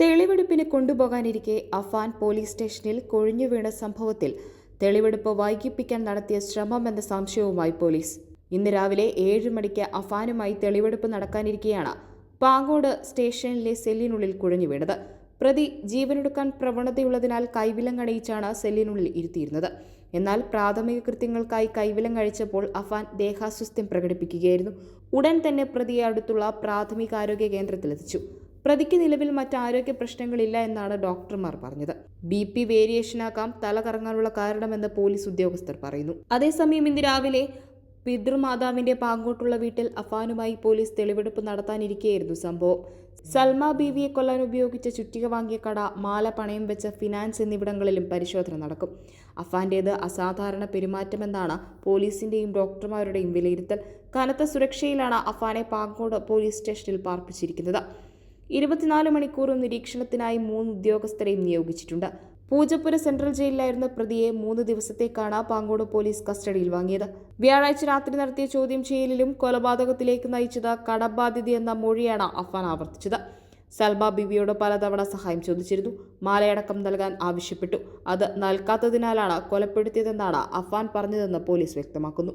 തെളിവെടുപ്പിന് കൊണ്ടുപോകാനിരിക്കെ Affan police സ്റ്റേഷനിൽ കൊഴിഞ്ഞു വീണ സംഭവത്തിൽ തെളിവെടുപ്പ് വൈകിപ്പിക്കാൻ നടത്തിയ ശ്രമമെന്ന സംശയവുമായി പോലീസ്. ഇന്ന് രാവിലെ ഏഴ് മണിക്ക് അഫാനുമായി തെളിവെടുപ്പ് നടക്കാനിരിക്കെയാണ് പാങ്ങോട് സ്റ്റേഷനിലെ സെല്ലിനുള്ളിൽ കുഴഞ്ഞു വീണത്. പ്രതി ജീവനെടുക്കാൻ പ്രവണതയുള്ളതിനാൽ കൈവിലങ്ങണിയിച്ചാണ് സെല്ലിനുള്ളിൽ ഇരുത്തിയിരുന്നത്. എന്നാൽ പ്രാഥമിക കൃത്യങ്ങൾക്കായി കൈവിലങ്ങഴിച്ചപ്പോൾ അഫാൻ ദേഹാസ്വസ്ഥ്യം പ്രകടിപ്പിക്കുകയായിരുന്നു. ഉടൻ തന്നെ പ്രതിയെ അടുത്തുള്ള പ്രാഥമികാരോഗ്യ കേന്ദ്രത്തിലെത്തിച്ചു. പ്രതിക്ക് നിലവിൽ മറ്റ് ആരോഗ്യ പ്രശ്നങ്ങളില്ല എന്നാണ് ഡോക്ടർമാർ പറഞ്ഞത്. ബി പി വേരിയേഷനാകാം തല കറങ്ങാനുള്ള കാരണമെന്ന് പോലീസ് ഉദ്യോഗസ്ഥർ പറയുന്നു. അതേസമയം ഇന്ന് രാവിലെ പിതൃമാതാവിന്റെ പാങ്കോട്ടുള്ള വീട്ടിൽ അഫാനുമായി പോലീസ് തെളിവെടുപ്പ് നടത്താനിരിക്കെയായിരുന്നു സംഭവം. സൽമ ബീവിയെ കൊല്ലാൻ ഉപയോഗിച്ച ചുറ്റിക വാങ്ങിയ കട മാല പണയം വെച്ച ഫിനാൻസ് എന്നിവിടങ്ങളിലും പരിശോധന നടക്കും. അഫാന്റേത് അസാധാരണ പെരുമാറ്റമെന്നാണ് പോലീസിന്റെയും ഡോക്ടർമാരുടെയും വിലയിരുത്തൽ. കനത്ത സുരക്ഷയിലാണ് അഫാനെ പാങ്കോട് പോലീസ് സ്റ്റേഷനിൽ പാർപ്പിച്ചിരിക്കുന്നത്. ഇരുപത്തിനാല് മണിക്കൂറും നിരീക്ഷണത്തിനായി മൂന്ന് ഉദ്യോഗസ്ഥരെയും നിയോഗിച്ചിട്ടുണ്ട്. പൂജപ്പുര സെൻട്രൽ ജയിലിലായിരുന്ന പ്രതിയെ മൂന്ന് ദിവസത്തേക്കാണ് പാങ്കോട് പോലീസ് കസ്റ്റഡിയിൽ വാങ്ങിയത്. വ്യാഴാഴ്ച രാത്രി നടത്തിയ ചോദ്യം ചെയ്യലിലും കൊലപാതകത്തിലേക്ക് നയിച്ചത് കടബാധ്യത എന്ന മൊഴിയാണ് അഫാൻ ആവർത്തിച്ചത്. സൽബ ബിബിയോട് പലതവണ സഹായം ചോദിച്ചിരുന്നു. മാലയടക്കം നൽകാൻ ആവശ്യപ്പെട്ടു. അത് നൽകാത്തതിനാലാണ് കൊലപ്പെടുത്തിയതെന്നാണ് അഫാൻ പറഞ്ഞതെന്ന് പോലീസ് വ്യക്തമാക്കുന്നു.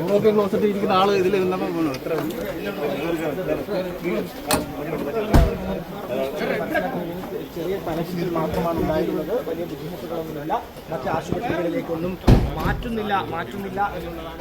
യൂറോപ്യൻ ക്ലോസറ്റ് ഇരിക്കുന്ന ആൾ ഇതിൽ ഇരുന്നപ്പോൾ ചെറിയ തലച്ചിൽ മാത്രമാണ് ഉണ്ടായിരുന്നത്. വലിയ ബുദ്ധിമുട്ടുകളൊന്നുമില്ല. മറ്റ് ആശുപത്രികളിലേക്കൊന്നും മാറ്റുന്നില്ല മാറ്റുന്നില്ല എന്നുള്ളതാണ്.